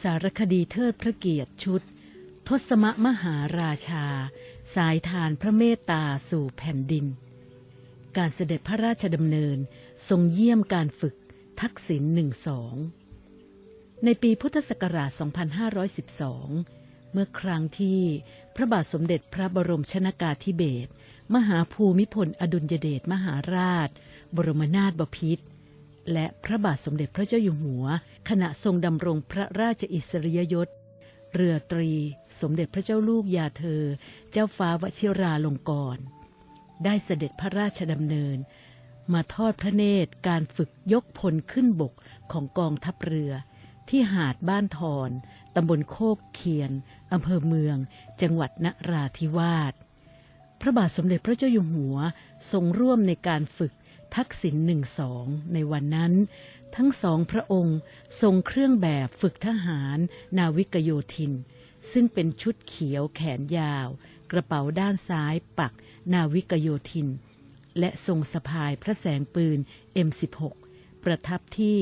สารคดีเทิดพระเกียรติชุด ทศมมหาราชา สายทานพระเมตตาสู่แผ่นดิน การเสด็จพระราชดำเนินทรงเยี่ยมการฝึกทักษิณหนึ่งสองในปีพุทธศักราช 2512 เมื่อครั้งที่พระบาทสมเด็จพระบรมชนากาธิเบศรมหาภูมิพลอดุลยเดชมหาราช บรมนาถบพิตร และพระบาทสมเด็จพระเจ้าอยู่หัว ขณะทรงดำรงพระราชอิสริยยศ เรือตรี สมเด็จพระเจ้าลูกยาเธอ เจ้าฟ้าวชิราลงกรณ์ได้เสด็จพระราชดำเนิน มาทอดพระเนตรการฝึกยกพลขึ้นบกของกองทัพเรือ ที่หาดบ้านทอนตำบลโคกเคียนอำเภอเมือง จังหวัดนราธิวาส พระบาทสมเด็จพระเจ้าอยู่หัวทรงร่วมในการฝึก ทักษิณหนึ่งสองในวันนั้น ทั้งสองพระองค์ทรงเครื่องแบบฝึกทหาร นาวิกโยธิน ซึ่งเป็นชุดเขียวแขนยาว กระเป๋าด้านซ้ายปัก นาวิกโยธิน และทรงสะพายพระแสงปืน M16 ประทับที่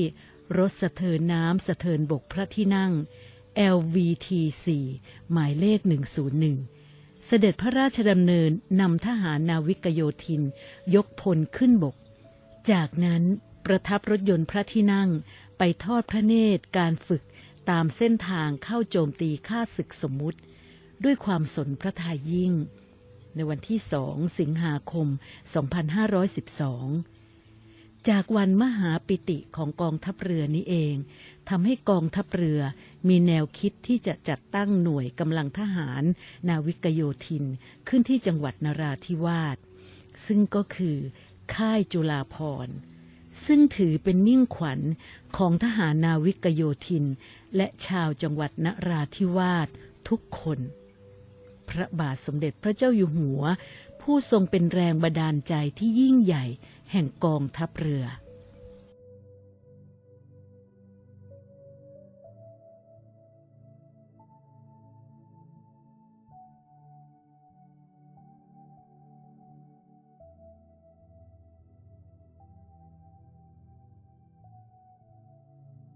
รถสะเทินน้ำสะเทินบกพระที่นั่ง LVT4 หมายเลข 101เสด็จพระราชดำเนินนำทหารนาวิกโยธิน ยกพลขึ้นบก จากนั้นประทับรถยนต์พระที่นั่งไปทอดพระเนตรการฝึกตามเส้นทางเข้าโจมตีข้าศึกสมมุติ ด้วยความสนพระทัยยิ่ง ในวันที่สองสิงหาคม 2512 จากวันมหาปิติของกองทัพเรือนี้เองทำให้กองทัพเรือมีแนวคิดที่จะจัดตั้งหน่วยกำลังทหาร นาวิกโยธินขึ้นที่จังหวัดนราธิวาสซึ่งก็คือ ค่ายจุฬาภรณ์ ซึ่งถือเป็นนิ่งขวัญของทหารนาวิกโยธิน และชาวจังหวัดนราธิวาสทุกคน พระบาทสมเด็จพระเจ้าอยู่หัว ผู้ทรงเป็นแรงบันดาลใจที่ยิ่งใหญ่แห่งกองทัพเรือ